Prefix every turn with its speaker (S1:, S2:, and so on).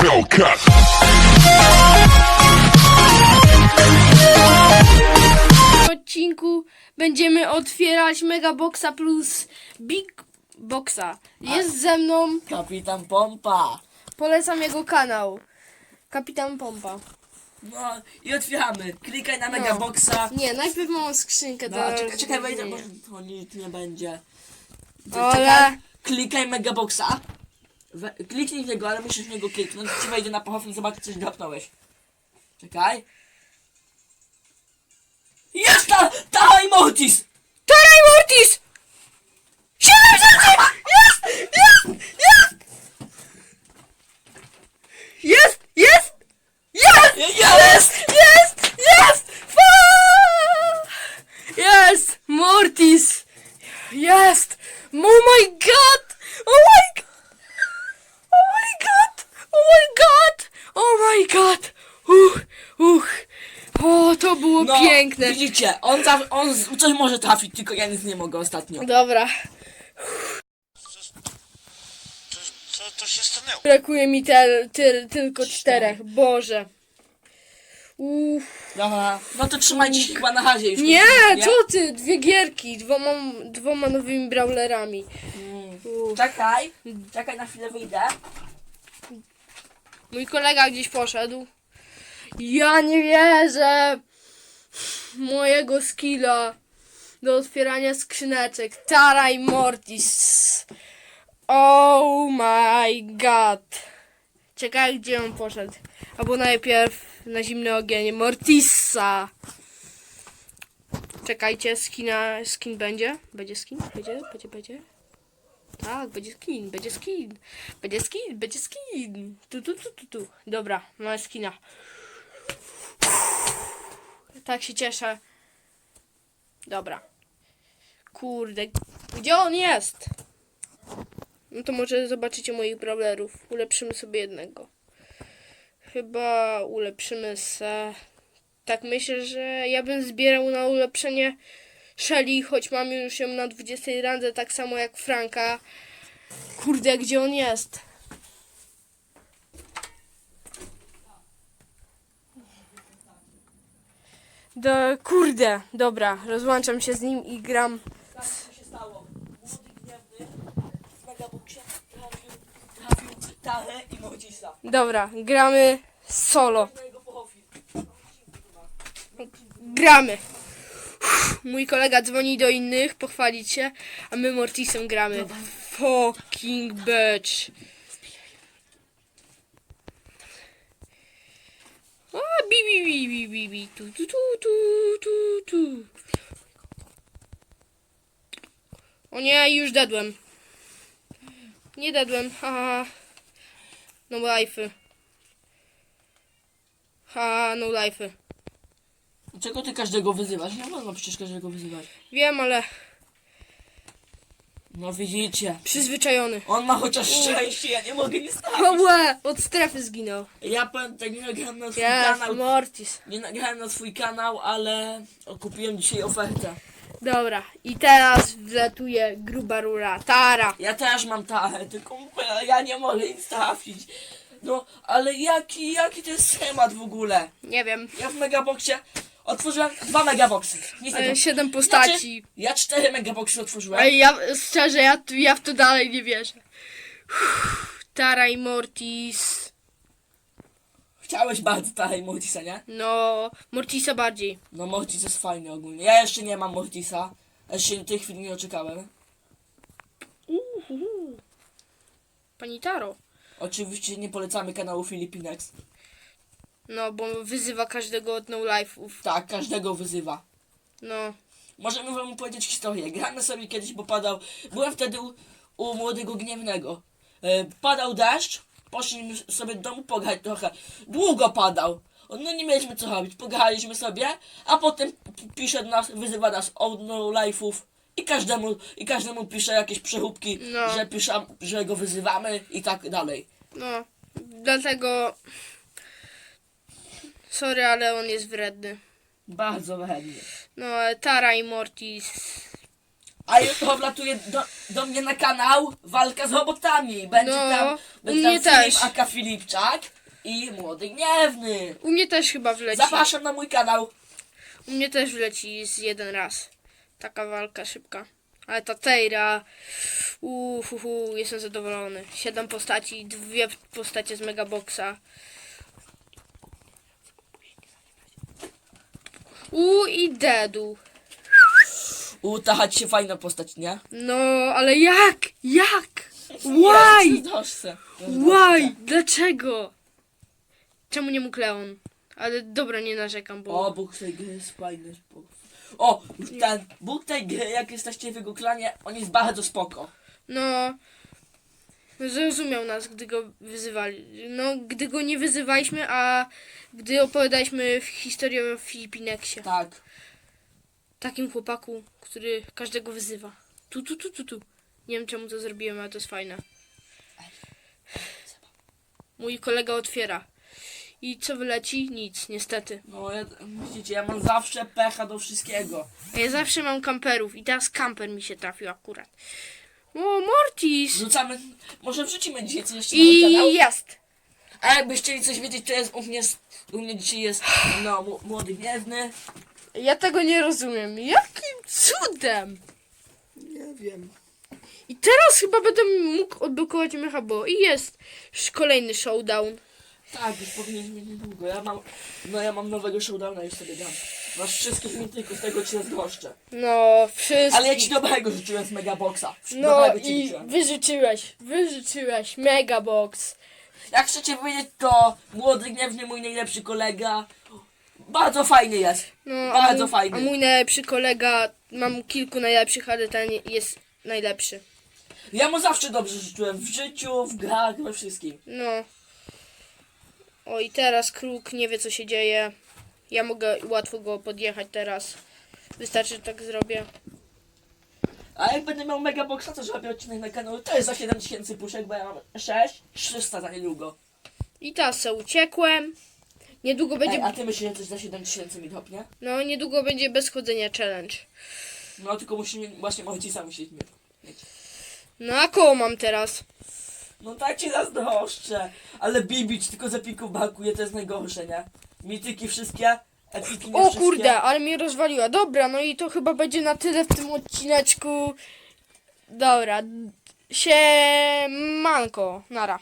S1: Hellcat.
S2: W odcinku będziemy otwierać Megaboxa plus Big Boxa. Jest ze mną,
S3: Kapitan Pompa.
S2: polecam jego kanał. Kapitan Pompa.
S3: No i otwieramy. Klikaj na Megaboxa.
S2: Nie, najpierw mam skrzynkę.
S3: No,
S2: do
S3: czekaj, czekaj, wejdę, bo
S2: rozróżnienia.
S3: to nic nie będzie.
S2: Ale-
S3: Czekaj, klikaj Megaboxa. We, kliknij w niego, ale musisz w niego kliknąć. Ci wejdzie na pochowę i zobaczy, coś drapnąłeś. Czekaj. Jest ta! Ta i Mortis!
S2: Teraj Mortis! 700! Jest! God! Uch, uch. O, to było
S3: No,
S2: piękne.
S3: Widzicie, on, za, on z- coś może trafić, tylko ja nic nie mogę ostatnio.
S2: Dobra.
S1: Co, co, co się stanęło?
S2: Brakuje mi te, ty, tylko czterech. Boże. Uff.
S3: Dobra, no to trzymajcie się chyba na razie już.
S2: Nie, co ty? Dwie gierki. Dwoma, dwoma nowymi brawlerami.
S3: Mm.
S2: Uff.
S3: Czekaj, czekaj, na chwilę wyjdę.
S2: Mój kolega gdzieś poszedł. Ja nie wierzę. Mojego skilla do otwierania skrzyneczek. Tara i Mortis. Oh my god. Czekaj, gdzie on poszedł. Albo najpierw na zimny ogień. Mortisa. Czekajcie, skina, skin będzie? Będzie skin? Będzie? Będzie, będzie? Tak, będzie skin, będzie skin. Będzie skin, będzie skin. Tu, tu, tu, tu, tu. Dobra, mamy skina. Tak się cieszę. Dobra. Kurde, gdzie on jest? No to może zobaczycie moich brawlerów. Ulepszymy sobie jednego. Chyba ulepszymy se... Tak myślę, że ja bym zbierał na ulepszenie Shelly, choć mamy już ją na 20 randze, tak samo jak Franka. Kurde, gdzie on jest? Do, kurde, dobra, rozłączam się z nim i gram.
S3: Tak, co się stało? Młody gniewny w Megaboxie trafił, trafił Tarę i Mortisa.
S2: Dobra, gramy solo. Gramy. Mój kolega dzwoni do innych, pochwalić się, a my Mortisem gramy. Fucking bitch. A, bi, bi, bi, bi, bi, bi, tu, tu, tu, tu, tu, tu. O nie, już dadłem. Nie dadłem, haha. No life'y. Ha, no life'y.
S3: Czego ty każdego wyzywasz? Nie wolno przecież każdego wyzywać.
S2: Wiem, ale
S3: No widzicie.
S2: przyzwyczajony.
S3: On ma chociaż szczęście, ja nie mogę nie stawić.
S2: Ołe, od strefy zginął.
S3: Ja powiem tak, nie nagrałem na swój
S2: Jest,
S3: kanał.
S2: Mortis.
S3: Nie nagrałem na swój kanał, ale kupiłem dzisiaj ofertę.
S2: Dobra, i teraz wlatuje gruba rura. Tara.
S3: Ja też mam tarę, tylko ja nie mogę nic trafić. No, ale jaki, jaki to jest schemat w ogóle?
S2: Nie wiem.
S3: Ja w Megaboxie otworzyłem dwa Megaboxy. Nic tego.
S2: siedem postaci.
S3: Znaczy, ja cztery Megaboxy otworzyłem.
S2: Ej, ja szczerze, ja, tu- ja w to dalej nie wierzę. Uff, Tara i Mortis.
S3: Chciałeś bardzo i Mortisa, nie?
S2: No, Mortisa bardziej.
S3: No Mortis jest fajny ogólnie. Ja jeszcze nie mam Mortisa. Jeszcze tej chwili nie doczekałem.
S2: Uhuhu. Pani Taro.
S3: Oczywiście nie polecamy kanału Filipinex.
S2: No, bo wyzywa każdego od no life'ów.
S3: Tak, każdego wyzywa.
S2: No.
S3: Możemy wam powiedzieć historię. Gramy sobie kiedyś, bo padał. Byłem wtedy u, u młodego gniewnego. E, padał deszcz, poszliśmy sobie do domu pograć trochę. Długo padał. No nie mieliśmy co robić, pograliśmy sobie, a potem pisze do nas, wyzywa nas od no life'ów i każdemu, i każdemu pisze jakieś przeróbki,
S2: No.
S3: że pisze, że go wyzywamy i tak dalej.
S2: No, dlatego. Sorry, ale on jest wredny.
S3: Bardzo wrednie.
S2: No, Tara i Mortis.
S3: A jutro wlatuje do, do mnie na kanał walka z robotami. Będzie
S2: No,
S3: tam,
S2: u
S3: będzie
S2: mnie
S3: tam Filip
S2: też.
S3: Aka Filipczak i Młody Gniewny.
S2: U mnie też chyba wleci.
S3: Zapraszam na mój kanał.
S2: U mnie też wleci z jeden raz. Taka walka szybka. Ale ta Tejra. Uhuhu, jestem zadowolony. Siedem postaci, dwie postacie z Megaboxa. U i Dedu.
S3: U, ta chać się fajna postać, nie?
S2: No, ale jak? Jak?
S3: Nie,
S2: Why? Why? Dlaczego? Czemu nie mógł Leon? Ale dobra, nie narzekam, bo...
S3: O, Bóg tej gry jest fajny. Bóg. O, ten Bóg tej gry, jak jesteście w jego klanie, on jest bardzo spoko.
S2: No. Zrozumiał nas, gdy go wyzywali. No, gdy go nie wyzywaliśmy, a gdy opowiadaliśmy historię o Filipineksie.
S3: Tak.
S2: Takim chłopaku, który każdego wyzywa. Tu, tu, tu, tu, tu. Nie wiem czemu to zrobiłem, ale to jest fajne. Mój kolega otwiera. I co wyleci? Nic, niestety.
S3: No, ja, widzicie, ja mam zawsze pecha do wszystkiego.
S2: Ja zawsze mam kamperów i teraz kamper mi się trafił akurat. O, Mortis!
S3: Rzucamy, może wrzucimy dzisiaj coś jeszcze na mój kanał?
S2: I jest!
S3: A jakbyś chcieli coś wiedzieć, to jest u mnie, u mnie dzisiaj jest, no, Młody Gniewny.
S2: Ja tego nie rozumiem. Jakim cudem?
S3: Nie wiem.
S2: I teraz chyba będę mógł odblokować Mechabo. I jest sz- kolejny showdown.
S3: Tak, już powinniśmy niedługo. Ja mam, no ja mam nowego showdowna, już sobie dam. Masz wszystkich mityków, tego ci zazdroszczę.
S2: No, wszystko.
S3: Ale ja ci dobrego życzyłem z Megaboxa.
S2: No
S3: dobrego ci
S2: i
S3: życzyłem.
S2: wyżyczyłeś, wyżyczyłeś Megabox.
S3: Jak chcecie wiedzieć, to Młody Gniewny, mój najlepszy kolega. Bardzo fajny jest.
S2: No, a
S3: Bardzo
S2: mój,
S3: fajny.
S2: A mój najlepszy kolega, mam kilku najlepszych, ale ten jest najlepszy.
S3: Ja mu zawsze dobrze życzyłem w życiu, w grach, we wszystkim.
S2: No. O i teraz kruk nie wie co się dzieje. Ja mogę łatwo go podjechać teraz. Wystarczy, że tak zrobię.
S3: A jak będę miał Megaboxa, to zrobię odcinek na kanał. To jest za 7000 puszek, bo ja mam 6, 300 za niedługo.
S2: I teraz se uciekłem. Niedługo będzie.
S3: Ej, a ty myślisz, że coś za 7000 mi dopnie?
S2: No, niedługo będzie bez chodzenia challenge.
S3: No tylko musimy, właśnie Mojcisa musisz mieć.
S2: No a koło mam teraz?
S3: No tak ci zazdroszczę. Ale bibić tylko z epików brakuje, to jest najgorsze, nie? Mityki wszystkie, epiki nie
S2: O
S3: wszystkie.
S2: kurde, ale mnie rozwaliła. Dobra, no i to chyba będzie na tyle w tym odcineczku. Dobra. Siemanko. Nara.